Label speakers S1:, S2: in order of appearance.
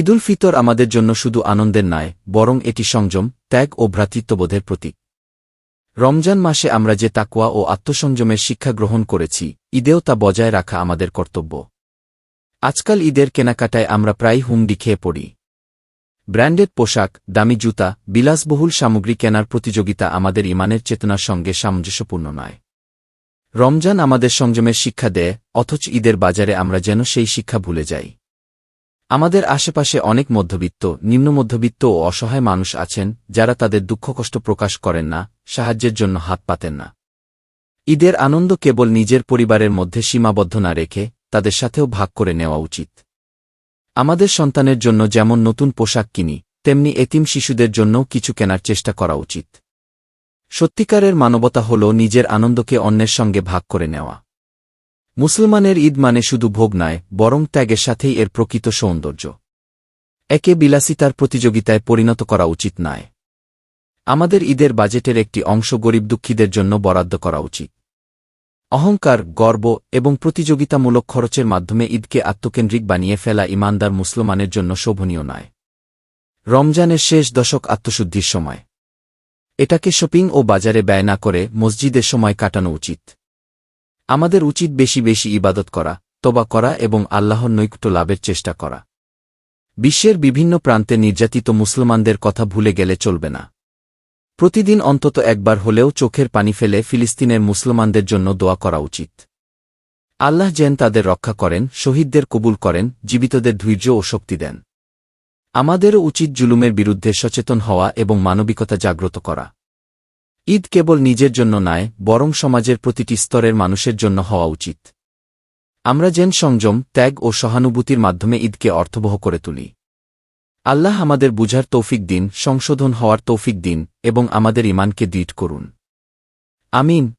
S1: ঈদুল ফিতর আমাদের জন্য শুধু আনন্দের নয়, বরং এটি সংযম, ত্যাগ ও ভ্রাতৃত্ববোধের প্রতীক। রমজান মাসে আমরা যে তাকুয়া ও আত্মসংযমের শিক্ষা গ্রহণ করেছি, ঈদেও তা বজায় রাখা আমাদের কর্তব্য। আজকাল ঈদের কেনাকাটায় আমরা প্রায় হুমডি খেয়ে পড়ি। ব্র্যান্ডেড পোশাক, দামি জুতা, বিলাসবহুল সামগ্রী কেনার প্রতিযোগিতা আমাদের ইমানের চেতনার সঙ্গে সামঞ্জস্যপূর্ণ নয়। রমজান আমাদের সংযমের শিক্ষা দেয়, অথচ ঈদের বাজারে আমরা যেন সেই শিক্ষা ভুলে যাই। আমাদের আশেপাশে অনেক মধ্যবিত্ত নিম্ন মধ্যবিত্ত ও অসহায় মানুষ আছেন, যারা তাদের দুঃখকষ্ট প্রকাশ করেন না, সাহায্যের জন্য হাত পাতেন না। ঈদের আনন্দ কেবল নিজের পরিবারের মধ্যে সীমাবদ্ধ না রেখে, তাদের সাথেও ভাগ করে নেওয়া উচিত। আমাদের সন্তানের জন্য যেমন নতুন পোশাক কিনি, তেমনি এতিম শিশুদের জন্যও কিছু কেনার চেষ্টা করা উচিত। সত্যিকারের মানবতা হল নিজের আনন্দকে অন্যের সঙ্গে ভাগ করে নেওয়া। মুসলমানের ঈদ মানে শুধু ভোগ নয়, বরং ত্যাগের সাথেই এর প্রকৃত সৌন্দর্য। একে বিলাসিতার প্রতিযোগিতায় পরিণত করা উচিত নয়। আমাদের ঈদের বাজেটের একটি অংশ গরিব দুঃখীদের জন্য বরাদ্দ করা উচিত। অহংকার, গর্ব এবং প্রতিযোগিতামূলক খরচের মাধ্যমে ঈদকে আত্মকেন্দ্রিক বানিয়ে ফেলা ইমানদার মুসলমানের জন্য শোভনীয় নয়। রমজানের শেষ দশক আত্মশুদ্ধির সময়। এটাকে শপিং ও বাজারে ব্যয় না করে মসজিদের সময় কাটানো উচিত। আমাদের উচিত বেশি বেশি ইবাদত করা তবা করা এবং আল্লাহর নৈকট্য লাভের চেষ্টা করা। বিশ্বের বিভিন্ন প্রান্তে নির্যাতিত মুসলমানদের কথা ভুলে গেলে চলবে না। প্রতিদিন অন্তত একবার হলেও চোখের পানি ফেলে ফিলিস্তিনের মুসলমানদের জন্য দোয়া করা উচিত। আল্লাহ যেন তাদের রক্ষা করেন, শহীদদের কবুল করেন, জীবিতদের ধৈর্য ও শক্তি দেন। আমাদেরও উচিত জুলুমের বিরুদ্ধে সচেতন হওয়া এবং মানবিকতা জাগ্রত করা। ঈদ কেবল নিজের জন্য নয়, বরং সমাজের প্রতিটি স্তরের মানুষের জন্য হওয়া উচিত। আমরা যেন সংযম, ত্যাগ ও সহানুভূতির মাধ্যমে ঈদকে অর্থবহ করে তুলি। আল্লাহ আমাদের বুঝার তৌফিক দিন, সংশোধন হওয়ার তৌফিক দিন, এবং আমাদের ইমানকে দৃঢ় করুন। আমিন।